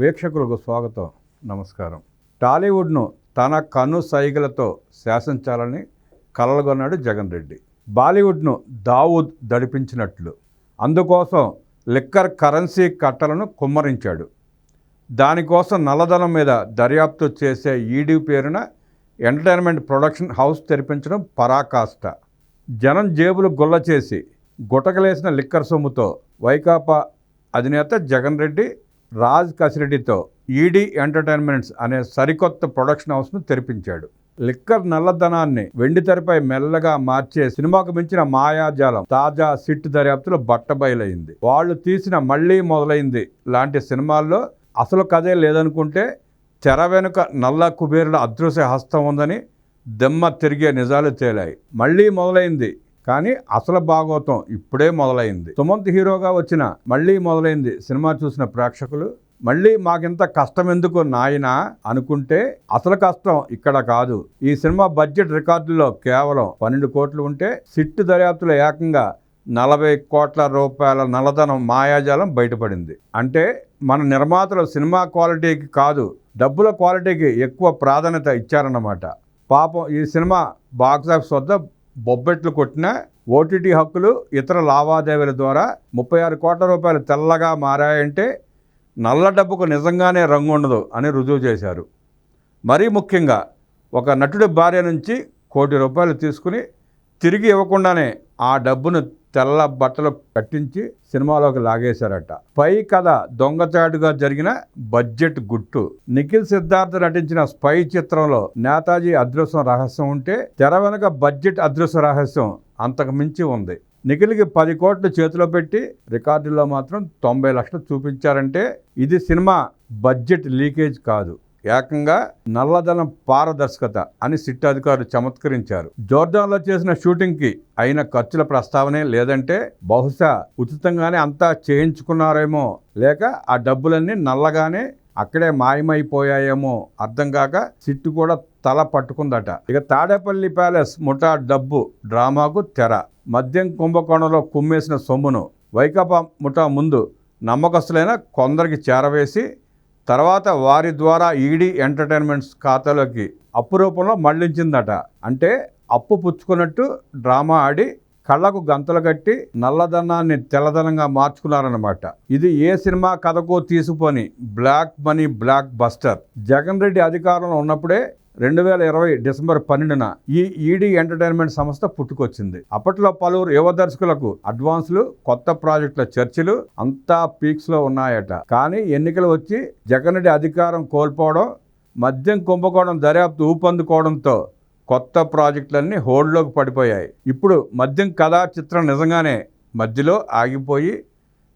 వీక్షకులకు స్వాగతం నమస్కారం. టాలీవుడ్ను తన కను సైగలతో శాసించాలని కలలుగొన్నాడు జగన్ రెడ్డి. బాలీవుడ్ను దావూద్ దడిపించినట్లు. అందుకోసం లిక్కర్ కరెన్సీ కట్టలను కుమ్మరించాడు. దానికోసం నల్లధనం మీద దర్యాప్తు చేసే ఈడీ పేరున ఎంటర్టైన్మెంట్ ప్రొడక్షన్ హౌస్ తెరిపించడం పరాకాష్ట. జనం జేబులు గుల్ల చేసి గుటకలేసిన లిక్కర్ సొమ్ముతో వైకాపా అధినేత జగన్ రెడ్డి రాజ్ కసిరెడ్డితో ఈడీ ఎంటర్టైన్మెంట్స్ అనే సరికొత్త ప్రొడక్షన్ హౌస్ను తెరిపించాడు. లిక్కర్ నల్లధనాన్ని వెండి తెరపై మెల్లగా మార్చే సినిమాకు మించిన మాయాజాలం తాజా సిట్ దర్యాప్తులో బట్టబయలైంది. వాళ్ళు తీసిన మళ్ళీ మొదలైంది లాంటి సినిమాల్లో అసలు కథే లేదనుకుంటే తెర వెనుక నల్ల కుబేరుల అదృశ్య హస్తం ఉందని దెమ్మ తిరిగే నిజాలు తేలాయి. మళ్ళీ మొదలైంది కానీ అసలు భాగవతం ఇప్పుడే మొదలైంది. సుమంత్ హీరోగా వచ్చిన మళ్ళీ మొదలైంది సినిమా చూసిన ప్రేక్షకులు. మళ్ళీ మాకింత కష్టం ఎందుకు నాయనా అనుకుంటే అసలు కష్టం ఇక్కడ కాదు. ఈ సినిమా బడ్జెట్ రికార్డుల్లో కేవలం పన్నెండు కోట్లు ఉంటే సిట్టు దర్యాప్తులో ఏకంగా నలభై కోట్ల రూపాయల నల్లధనం మాయాజాలం బయటపడింది. అంటే మన నిర్మాతలు సినిమా క్వాలిటీకి కాదు డబ్బుల క్వాలిటీకి ఎక్కువ ప్రాధాన్యత ఇచ్చారన్నమాట. పాపం ఈ సినిమా బాక్సాఫీస్ వద్ద బొబ్బెట్లు కొట్టిన ఓటీటీ హక్కులు ఇతర లావాదేవీల ద్వారా ముప్పై ఆరు కోట్ల రూపాయలు తెల్లగా మారాయంటే నల్ల డబ్బుకు నిజంగానే రంగు ఉండదు అని రుజువు చేశారు. మరీ ముఖ్యంగా ఒక నటుడి భార్య నుంచి కోటి రూపాయలు తీసుకుని తిరిగి ఇవ్వకుండానే ఆ డబ్బును తెల్ల బట్టలు కట్టించి సినిమాలోకి లాగేశారట. పై కథ దొంగచాటుగా జరిగిన బడ్జెట్ గుట్టు. నిఖిల్ సిద్ధార్థ నటించిన స్పై చిత్రంలో నేతాజీ అదృశ్యం రహస్యం ఉంటే తెర వెనక బడ్జెట్ అదృశ్య రహస్యం అంతకు మించి ఉంది. నిఖిల్కి పది కోట్లు చేతిలో పెట్టి రికార్డుల్లో మాత్రం తొంభై లక్షలు చూపించారంటే ఇది సినిమా బడ్జెట్ లీకేజ్ కాదు. ఏకంగా నల్లధనం పారదర్శకత అని సిట్ అధికారులు చమత్కరించారు. జోర్డాన్లో చేసిన షూటింగ్కి అయిన ఖర్చుల ప్రస్తావనే లేదంటే బహుశా ఉచితంగానే అంతా చేయించుకున్నారేమో లేక ఆ డబ్బులన్నీ నల్లగానే అక్కడే మాయమైపోయాయేమో అర్థం కాక సిట్టు కూడా తల పట్టుకుందట. ఇక తాడేపల్లి ప్యాలెస్ ముఠా డబ్బు డ్రామాకు తెర. మద్యం కుంభకోణంలో కుమ్మేసిన సొమ్మును వైకాపా ముఠా ముందు నమ్మకస్తులైన కొందరికి చేరవేసి తర్వాత వారి ద్వారా ఈడీ ఎంటర్టైన్మెంట్స్ ఖాతాలోకి అప్పు రూపంలో మళ్ళించిందట. అంటే అప్పు పుచ్చుకున్నట్టు డ్రామా ఆడి కళ్ళకు గంతలు కట్టి నల్లధనాన్ని తెల్లదనంగా మార్చుకున్నారన్నమాట. ఇది ఏ సినిమా కథకో తీసుకొని black money black buster. Jagan Reddy అధికారంలో ఉన్నప్పుడే రెండు వేల ఇరవై డిసెంబర్ పన్నెండున ఈ ఈడీ ఎంటర్టైన్మెంట్ సంస్థ పుట్టుకొచ్చింది. అప్పట్లో పలువురు యువ దర్శకులకు అడ్వాన్సులు కొత్త ప్రాజెక్టుల చర్చలు అంతా పీక్స్లో ఉన్నాయట. కానీ ఎన్నికలు వచ్చి జగన్ అధికారం కోల్పోవడం మద్యం కుంభకోణం దర్యాప్తు ఊపందుకోవడంతో కొత్త ప్రాజెక్టులన్నీ హోల్డ్లోకి పడిపోయాయి. ఇప్పుడు మద్యం కథా చిత్రం నిజంగానే మధ్యలో ఆగిపోయి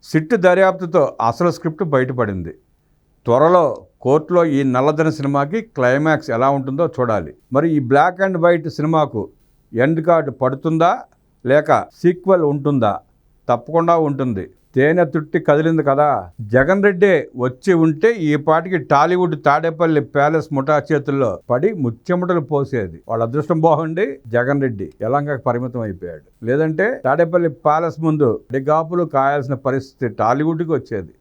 సిట్ దర్యాప్తుతో అసలు స్క్రిప్ట్ బయటపడింది. త్వరలో కోర్టులో ఈ నల్లధన సినిమాకి క్లైమాక్స్ ఎలా ఉంటుందో చూడాలి. మరి ఈ బ్లాక్ అండ్ వైట్ సినిమాకు ఎండ్ కార్డు పడుతుందా? లేక సీక్వెల్ ఉంటుందా? తప్పకుండా ఉంటుంది. తేనె తుట్టి కదిలింది కదా. జగన్ రెడ్డి వచ్చి ఉంటే ఈ పాటికి టాలీవుడ్ తాడేపల్లి ప్యాలెస్ ముఠా చేతుల్లో పడి ముచ్చెమటలు పోసేది. వాళ్ళ అదృష్టం బాగుండి జగన్ రెడ్డి ఎలాగా పరిమితం అయిపోయాడు. లేదంటే తాడేపల్లి ప్యాలెస్ ముందు డిగాపులు కాయాల్సిన పరిస్థితి టాలీవుడ్కి వచ్చేది.